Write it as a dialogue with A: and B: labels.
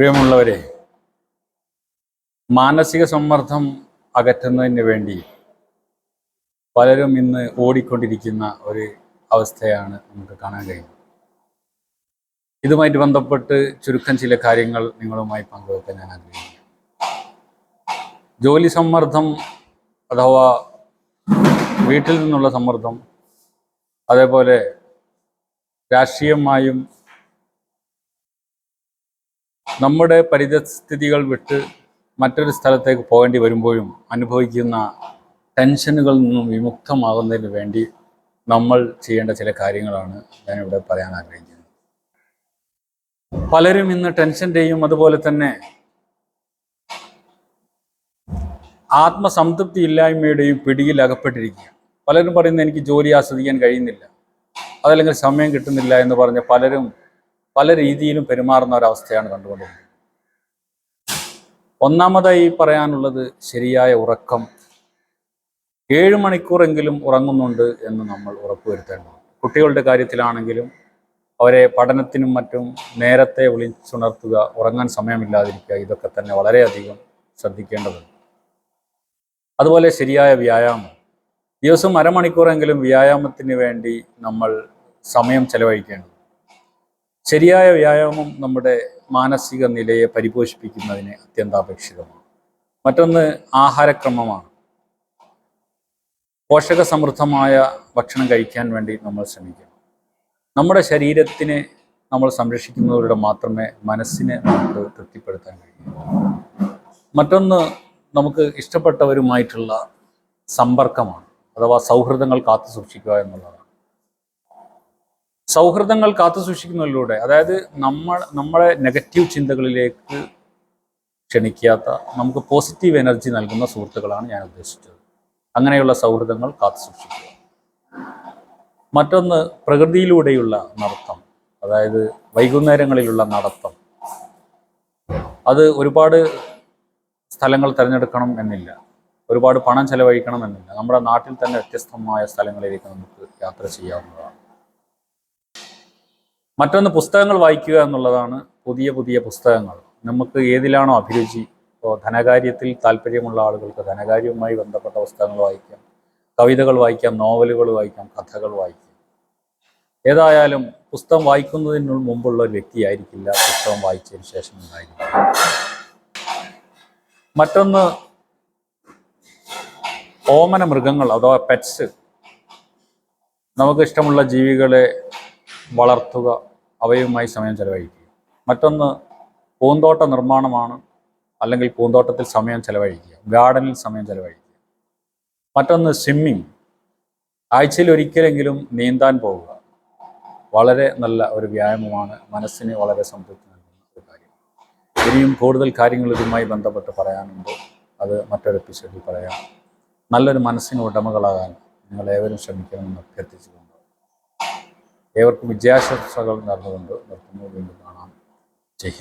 A: പ്രിയമുള്ളവരെ മാനസിക സമ്മർദ്ദം അകറ്റുന്നതിന് വേണ്ടി പലരും ഇന്ന് ഓടിക്കൊണ്ടിരിക്കുന്ന ഒരു അവസ്ഥയാണ് നമുക്ക് കാണാൻ കഴിയുന്നത്. ഇതുമായിട്ട് ബന്ധപ്പെട്ട് ചുരുക്കം ചില കാര്യങ്ങൾ നിങ്ങളുമായി പങ്കുവെക്കാൻ ഞാൻ ആഗ്രഹിക്കുന്നു. ജോലി സമ്മർദ്ദം അഥവാ വീട്ടിൽ നിന്നുള്ള സമ്മർദ്ദം അതേപോലെ രാഷ്ട്രീയമായും നമ്മുടെ പരിതസ്ഥിതികൾ വിട്ട് മറ്റൊരു സ്ഥലത്തേക്ക് പോകേണ്ടി വരുമ്പോഴും അനുഭവിക്കുന്ന ടെൻഷനുകളിൽ നിന്നും വിമുക്തമാകുന്നതിന് വേണ്ടി നമ്മൾ ചെയ്യേണ്ട ചില കാര്യങ്ങളാണ് ഞാനിവിടെ പറയാൻ ആഗ്രഹിക്കുന്നത്. പലരും ഇന്ന് ടെൻഷന്റെയും അതുപോലെ തന്നെ ആത്മസംതൃപ്തി ഇല്ലായ്മയുടെയും പിടിയിൽ അകപ്പെട്ടിരിക്കുക പലരും പറയുന്നത് എനിക്ക് ജോലി ആസ്വദിക്കാൻ കഴിയുന്നില്ല. അതല്ലെങ്കിൽ സമയം കിട്ടുന്നില്ല എന്ന് പറഞ്ഞ് പലരും പല രീതിയിലും പെരുമാറുന്ന ഒരവസ്ഥയാണ് കണ്ടുകൊണ്ടിരിക്കുന്നത്. ഒന്നാമതായി പറയാനുള്ളത് ശരിയായ ഉറക്കം. ഏഴ് മണിക്കൂറെങ്കിലും ഉറങ്ങുന്നുണ്ട് എന്ന് നമ്മൾ ഉറപ്പുവരുത്തേണ്ടതുണ്ട്. കുട്ടികളുടെ കാര്യത്തിലാണെങ്കിലും അവരെ പഠനത്തിനും മറ്റും നേരത്തെ വിളിച്ചുണർത്തുക ഉറങ്ങാൻ സമയമില്ലാതിരിക്കുക ഇതൊക്കെ തന്നെ വളരെയധികം ശ്രദ്ധിക്കേണ്ടതുണ്ട്. അതുപോലെ ശരിയായ വ്യായാമം. ദിവസം അരമണിക്കൂറെങ്കിലും വ്യായാമത്തിന് വേണ്ടി നമ്മൾ സമയം ചെലവഴിക്കേണ്ടത് ശരിയായ വ്യായാമം നമ്മുടെ മാനസിക നിലയെ പരിപോഷിപ്പിക്കുന്നതിന് അത്യന്താപേക്ഷിതമാണ്. മറ്റൊന്ന് ആഹാരക്രമമാണ്. പോഷക സമൃദ്ധമായ ഭക്ഷണം കഴിക്കാൻ വേണ്ടി നമ്മൾ ശ്രമിക്കണം. നമ്മുടെ ശരീരത്തിനെ നമ്മൾ സംരക്ഷിക്കുന്നതിലൂടെ മാത്രമേ മനസ്സിനെ നമുക്ക് തൃപ്തിപ്പെടുത്താൻ കഴിയൂ. മറ്റൊന്ന് നമുക്ക് ഇഷ്ടപ്പെട്ടവരുമായിട്ടുള്ള സമ്പർക്കമാണ് അഥവാ സൗഹൃദങ്ങൾ കാത്തു സൂക്ഷിക്കുക എന്നുള്ളതാണ്. സൗഹൃദങ്ങൾ കാത്തു സൂക്ഷിക്കുന്നതിലൂടെ അതായത് നമ്മൾ നമ്മളെ നെഗറ്റീവ് ചിന്തകളിലേക്ക് ക്ഷണിക്കാത്ത നമുക്ക് പോസിറ്റീവ് എനർജി നൽകുന്ന സുഹൃത്തുക്കളാണ് ഞാൻ ഉദ്ദേശിച്ചത്. അങ്ങനെയുള്ള സൗഹൃദങ്ങൾ കാത്തു സൂക്ഷിക്കുക. മറ്റൊന്ന് പ്രകൃതിയിലൂടെയുള്ള നടത്തം അതായത് വൈകുന്നേരങ്ങളിലുള്ള നടത്തം. അത് ഒരുപാട് സ്ഥലങ്ങൾ തിരഞ്ഞെടുക്കണം എന്നില്ല. ഒരുപാട് പണം ചെലവഴിക്കണം എന്നില്ല. നമ്മുടെ നാട്ടിൽ തന്നെ വ്യത്യസ്തമായ സ്ഥലങ്ങളിലേക്ക് നമുക്ക് യാത്ര ചെയ്യാവുന്നതാണ്. മറ്റൊന്ന് പുസ്തകങ്ങൾ വായിക്കുക എന്നുള്ളതാണ് പുതിയ പുതിയ പുസ്തകങ്ങൾ. നമുക്ക് ഏതിലാണോ അഭിരുചി ഇപ്പോൾ ധനകാര്യത്തിൽ താല്പര്യമുള്ള ആളുകൾക്ക് ധനകാര്യവുമായി ബന്ധപ്പെട്ട പുസ്തകങ്ങൾ വായിക്കാം കവിതകൾ വായിക്കാം നോവലുകൾ വായിക്കാം കഥകൾ വായിക്കാം. ഏതായാലും പുസ്തകം വായിക്കുന്നതിന് മുമ്പുള്ള ഒരു വ്യക്തിയായിരിക്കില്ല പുസ്തകം വായിച്ചതിന് ശേഷം ഉണ്ടായിരിക്കും മറ്റൊന്ന് ഓമന മൃഗങ്ങൾ അഥവാ പെറ്റ്സ് നമുക്ക് ഇഷ്ടമുള്ള ജീവികളെ വളർത്തുക അവയുമായി സമയം ചെലവഴിക്കുക. മറ്റൊന്ന് പൂന്തോട്ട നിർമ്മാണമാണ് അല്ലെങ്കിൽ പൂന്തോട്ടത്തിൽ സമയം ചെലവഴിക്കുക. ഗാർഡനിൽ സമയം ചെലവഴിക്കുക. മറ്റൊന്ന് സ്വിമ്മിങ് ആഴ്ചയിൽ ഒരിക്കലെങ്കിലും നീന്താൻ പോവുക. വളരെ നല്ല ഒരു വ്യായാമമാണ്. മനസ്സിന് വളരെ സംതൃപ്തി നൽകുന്ന ഒരു കാര്യം. ഇനിയും കൂടുതൽ കാര്യങ്ങൾ ഇതുമായി ബന്ധപ്പെട്ട് പറയാനുണ്ട്. അത് മറ്റൊരു എപ്പിസോഡിൽ പറയാം. നല്ലൊരു മനസ്സിന് ഉടമകളാകാൻ നിങ്ങൾ ഏവരും ശ്രമിക്കണമെന്ന് അഭ്യർത്ഥിച്ചുകൊണ്ട് ഏവർക്കും വിജയാശംസകൾ നടന്നുകൊണ്ട് നിർത്തുന്നു. വീണ്ടും കാണാം. ജയ്